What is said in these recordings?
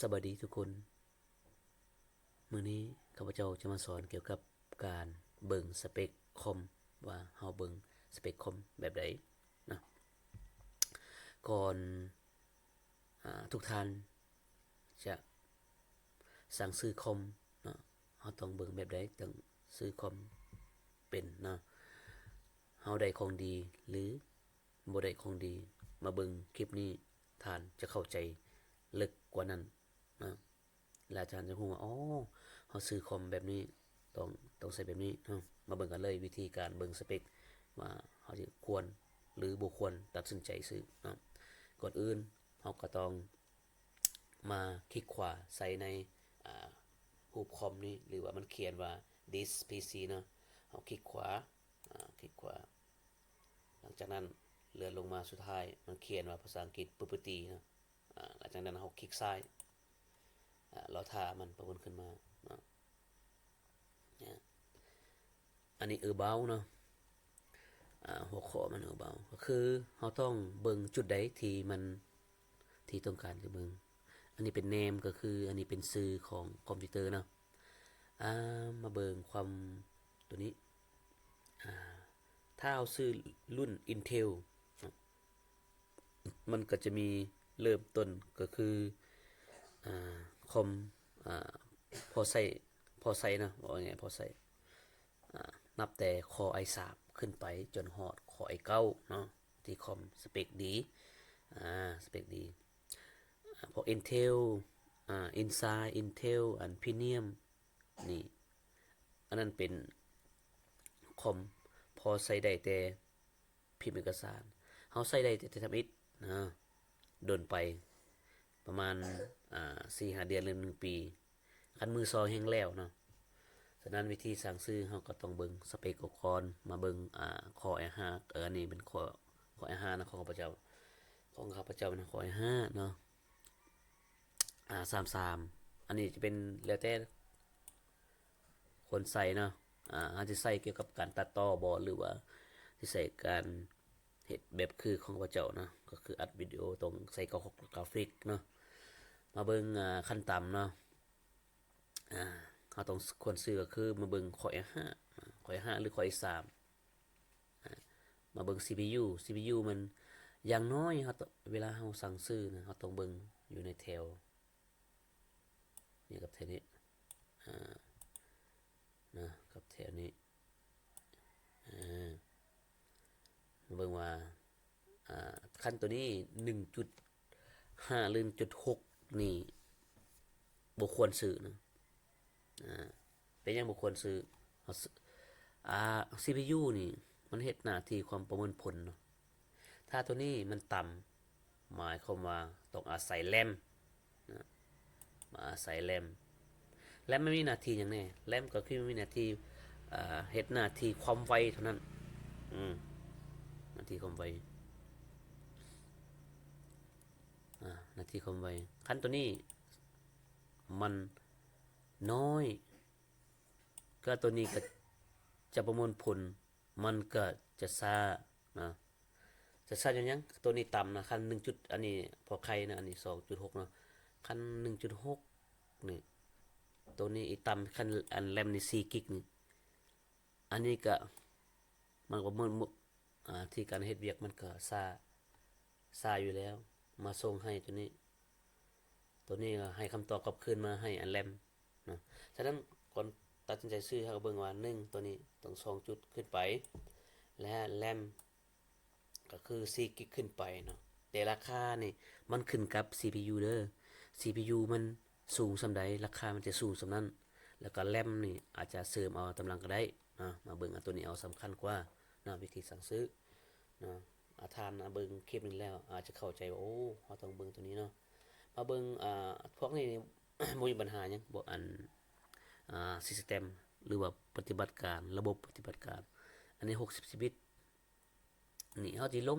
สวัสดีทุกคนมื้อนี้ข้าพเจ้าจะมาสอนเกี่ยวกับการเบิ่งสเปคคอมว่าเฮาเบิ่งสเปคคอมแบบใดนะก่อนอทุกท่านจะสั่งซื้อคอมเนาะเฮาต้องเบิ่งแบบใดต้องซื้อคอมเป็นนะเฮาได้ของดีหรือบ่ได้ของดี มาเบิ่งคลิปนี้ท่านจะเข้าใจลึกกว่านั้น นะแล้วอาจารย์จะฮู้ว่าอ๋อเฮาซื้อคอมแบบนี้ต้องต้องใส่แบบนี้นะมาเบิ่งกันเลยวิธีการเบิ่งสเปคว่าเฮาสิควรหรือบ่ควรตัดสินใจซื้อนะก่อนอื่นเฮาก็ต้องมาคลิกขวาใส่ในรูปคอมนี้หรือว่ามันเขียนว่า this PC เนาะเฮาคลิกขวาคลิกขวา หลังจากนั้นเลื่อนลงมาสุดท้ายมันเขียนว่าภาษาอังกฤษ property นะหลังจากนั้นเราคลิกซ้าย เราทามันประมวลขึ้นมาเนาะอันนี้ about เนาะหัวข้อมัน about ก็คือเราต้องเบิ่งจุดใดที่มันที่ต้องการจะเบิ่งอันนี้เป็น name ก็คืออันนี้เป็นชื่อของคอมพิวเตอร์เนาะามาเบิ่งความตัวนี้ถ้าเอาซื้อรุ่น Intel มันก็จะมีเริ่มต้นก็คืออ คอมอาพอใส่พอใส่นะว่าไงพอใส่อ่านับแต่คอ i3 ขึ้นไปจนฮอดคอ i9 เก้าเนาะที่คอมสเปคดีอ่าสเปคดีพอ Intel อ่า Inside Intel อัน Pentium นี่อันนั้นเป็นคอมพอใส่ได้แต่พิมพ์เอกสารเฮาใส่ได้แต่ทำอิฐนะโดนไปประมาณ อ่า4-5เดือนหรือ1ปีคันมือซองแห้งแล้วเนาะฉะนั้นวิธีสั่งซื้อเฮาก็ต้องเบิงสเปคอุปกรณ์มาเบิงอ่าคอ i5 เอออันนี้เป็นคอคอ i5 นะของข้าพเจ้าของข้าพเจ้าเป็นคอ i5 เนาะอ่า33อันนี้จะเป็นแล้วแต่คนใส่เนาะอ่าอาจจะใส่เกี่ยวกับการตัดต่อบอหรือว่าที่ใส่การเห็ดแบบคือของพระเจ้านะก็คืออัดวิดีโอตรงใส่กราฟิกเนาะ มาเบิงอ่าขั้นต่ำเนาะอ่าเราต้องควรซื้อก็คือมาเบิงข้อ i5 ข้อ i5 หรือข้อ i3 อ่ามมาเบิง CPU CPU มันอย่างน้อยเราเวลาเราสั่งซื้อนะเราต้องเบิงอยู่ในแถวนี่กับแถวนี้อ่านะกับแถวนี้อ่ามาเบิงว่าอ่าขั้นตัวนี้1.5หรือ1.6 นี่บ่ควรซื้อนะอ่าเป็นยังบ่ควรซื้ออ่า CPU นี่ มันเฮ็ดหน้าที่ความประมวลผลเนาะถ้าตัวนี้มันต่ำหมายความว่าต้องอาศัยแรมนะมาอาศัยแรมแรมไม่มีหน้าที่อย่างแน่แรมก็คือมีหน้าที่เฮ็ดหน้าที่ความไวเท่านั้น อืมหน้าที่ความไวอ่าห นาที่ความไวขั้นตัวนี้ มันน้อย ก็ตัวนี้ก็จะประมวลผล มันก็จะช้านะจะช้าอย่างยังตัวนี้ต่ำนะคันหนึ่งจุดอันนี้พอใครนะอันนี้สองจุดหกเนาะคันหนึ่งจุดหกนี่ตัวนี้อีต่ำคันอันแรมนี่กิกนี่อันนี้ก็มันก็มันอ่าที่การเฮ็ดเวียกมันก็ซาซาอยู่แล้ว มาส่งให้ตัวนี้ ตัวนี้ก็ให้คำตอบกลับคืนมาให้อันแรมนะฉะนั้นก่อนตัดสินใจซื้อเขาก็เบิ่งว่า1ตัวนี้ต้อง2จุดขึ้นไป และแรมก็คือ4กิกขึ้นไปเนาะแต่ราคานี่มันขึ้นกับ CPU เด้อ CPU มันสูงสำใดราคามันจะสูงสำนั้น แล้วก็แรมนี่อาจจะเสริมเอากำลังก็ได้นะมาเบิ่งอันตัวนี้เอาสำคัญกว่านะวิธีสั่งซื้อนะ อาทานเบิงคลิปนี้แล้ว อาจจะเข้าใจว่าโอ้เราต้องเบิงตัวนี้เนาะมาเบิงอ่าพวกนี้บ่มีปัญหาหยังบ่อันอ่าซิสเต็มหรือว่าปฏิบัติการระบบปฏิบัติการ อันนี้ 60บิตนี่เฮาสิลง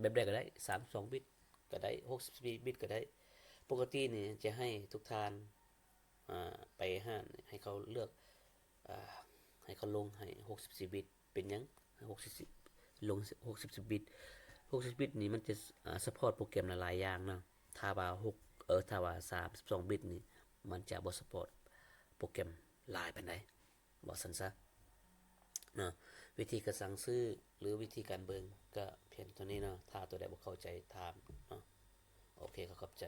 แบบใดก็ได้32บิตก็ได้60บิตก็ได้ ปกตินี่จะให้ทุกทานไปห้านให้เขาเลือกอให้เขาลงให้ 64 บิต เป็นยัง60 ลง60บิต 60 บิตนี่มันจะอ่าซัพพอร์ตโปรแกรมหลายอย่างนะถ้าว่า6เออถ้าว่า32 บิตนี่มันจะบ่สปอร์ตโปรแกรมหลายปานใดบอกซั่นซะนะวิธีการสั่งซื้อหรือวิธีการเบิงก็เพียงเท่านี้เนาะถ้าตัวใดบ่เข้าใจถามเนาะโอเคก็ขอบใจ